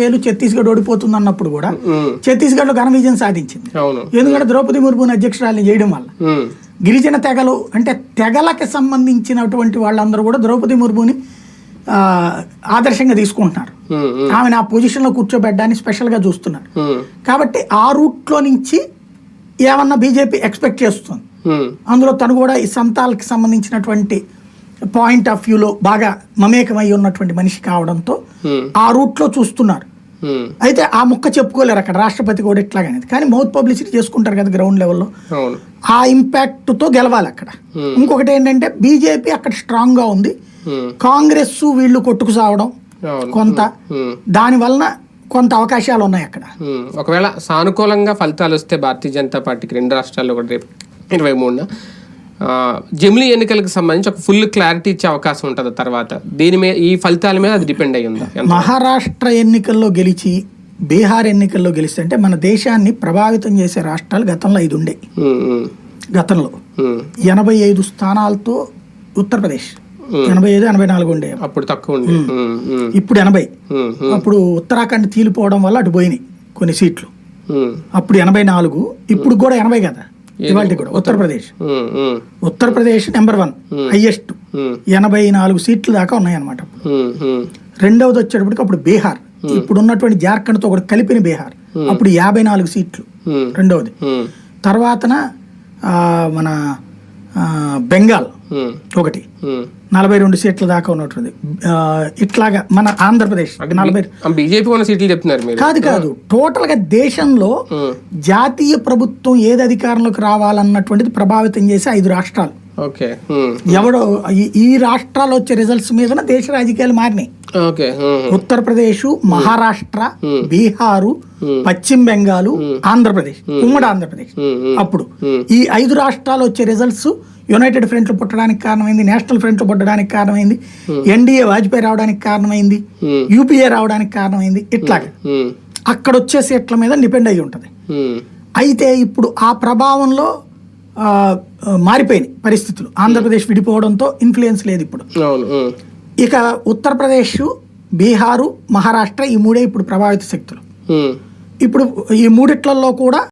వేలు ఛత్తీస్గఢ్ ఓడిపోతుంది అన్నప్పుడు కూడా ఛత్తీస్గఢ్లో ఘన విజయం సాధించింది. ఎందుకంటే ద్రౌపది ముర్ముని అధ్యక్షురాలిని చేయడం వల్ల. గిరిజన తెగలు అంటే తెగలకి సంబంధించినటువంటి వాళ్ళందరూ కూడా ద్రౌపది ముర్ముని ఆదర్శంగా తీసుకుంటున్నారు. ఆమెను ఆ పొజిషన్లో కూర్చోబెట్టడానికి స్పెషల్గా చూస్తున్నారు. కాబట్టి ఆ రూట్లో నుంచి ఏమన్నా బీజేపీ ఎక్స్పెక్ట్ చేస్తుంది. అందులో తను కూడా ఈ సంతాలకి సంబంధించినటువంటి పాయింట్ ఆఫ్ వ్యూలో బాగా మమేకమై ఉన్నటువంటి మనిషి కావడంతో ఆ రూట్లో చూస్తున్నారు. అయితే ఆ ముక్క చెప్పుకోలేరు అక్కడ. రాష్ట్రపతి కూడా ఇట్లాగనేది కానీ మౌత్ పబ్లిసిటీ చేసుకుంటారు కదా గ్రౌండ్ లెవెల్లో. ఆ ఇంపాక్ట్తో గెలవాలి అక్కడ. ఇంకొకటి ఏంటంటే బీజేపీ అక్కడ స్ట్రాంగ్గా ఉంది. కాంగ్రెస్ వీళ్ళు కొట్టుకు సావడం కొంత. దాని వలన కొంత అవకాశాలు ఉన్నాయి అక్కడ. ఒకవేళ సానుకూలంగా ఫలితాలు వస్తే భారతీయ జనతా పార్టీకి రెండు రాష్ట్రాల్లో కూడా రేపు ఇరవై మూడున జమిలీ ఎన్నికలకు సంబంధించి ఒక ఫుల్ క్లారిటీ ఇచ్చే అవకాశం ఉంటుంది తర్వాత. దీని మీద ఈ ఫలితాల మీద అది డిపెండ్ అయి ఉందా? మహారాష్ట్ర ఎన్నికల్లో గెలిచి బీహార్ ఎన్నికల్లో గెలిస్తే అంటే మన దేశాన్ని ప్రభావితం చేసే రాష్ట్రాలు గతంలో ఐదు ఉండే. గతంలో ఎనభై ఐదు స్థానాలతో ఉత్తరప్రదేశ్. ఎనభై ఐదు ఎనభై నాలుగు ఉండే. అప్పుడు తక్కువ ఇప్పుడు ఎనభై. అప్పుడు ఉత్తరాఖండ్ తీలిపోవడం వల్ల అటు పోయినాయి కొన్ని సీట్లు. అప్పుడు ఎనభై నాలుగు ఇప్పుడు కూడా ఎనభై కదా. ఇవాళ కూడా Uttar Pradesh. Uttar Pradesh number one highest. ఎనభై నాలుగు సీట్లు దాకా ఉన్నాయన్నమాట రెండవది వచ్చేటప్పటికి అప్పుడు బీహార్. ఇప్పుడు ఉన్నటువంటి జార్ఖండ్తో ఒకటి కలిపిన బీహార్. అప్పుడు యాభై నాలుగు సీట్లు. రెండవది. తర్వాతన ఆ, మన బెంగాల్ ఒకటి. నలభై రెండు సీట్ల దాకా ఉన్నటువంటి ఆ, ఇట్లాగా మన ఆంధ్రప్రదేశ్ నలభై బీజేపీ ఉన్న సీట్లు చెప్తున్నారు కాదు కాదు. టోటల్గా దేశంలో జాతీయ ప్రభుత్వం ఏది అధికారంలోకి రావాలన్నటువంటిది ప్రభావితం చేసే ఐదు రాష్ట్రాలు. ఓకే. ఎవడో ఈ- రాష్ట్రాలు వచ్చే రిజల్ట్స్ మీద దేశ రాజకీయాలు మారినాయి. ఓకే. ఉత్తరప్రదేశ్ మహారాష్ట్ర బీహారు పశ్చిమ బెంగాల్ ఆంధ్రప్రదేశ్ ఉమ్మడి ఆంధ్రప్రదేశ్. అప్పుడు ఈ ఐదు రాష్ట్రాలు వచ్చే రిజల్ట్స్ యునైటెడ్ ఫ్రంట్లు పుట్టడానికి కారణమైంది నేషనల్ ఫ్రంట్లు పుట్టడానికి కారణమైంది ఎన్డీఏ వాజ్పేయి రావడానికి కారణమైంది. యూపీఏ రావడానికి కారణమైంది ఇట్లాగా. అక్కడ వచ్చే సీట్ల మీద డిపెండ్ అయి ఉంటుంది. అయితే ఇప్పుడు ఆ ప్రభావంలో మారిపోయినాయి పరిస్థితులు. ఆంధ్రప్రదేశ్ విడిపోవడంతో ఇన్ఫ్లుయెన్స్ లేదు ఇప్పుడు. ఇక ఉత్తరప్రదేశ్ బీహారు మహారాష్ట్ర ఈ మూడే ఇప్పుడు ప్రభావిత శక్తులు. ఇప్పుడు ఈ మూడిట్లలో కూడా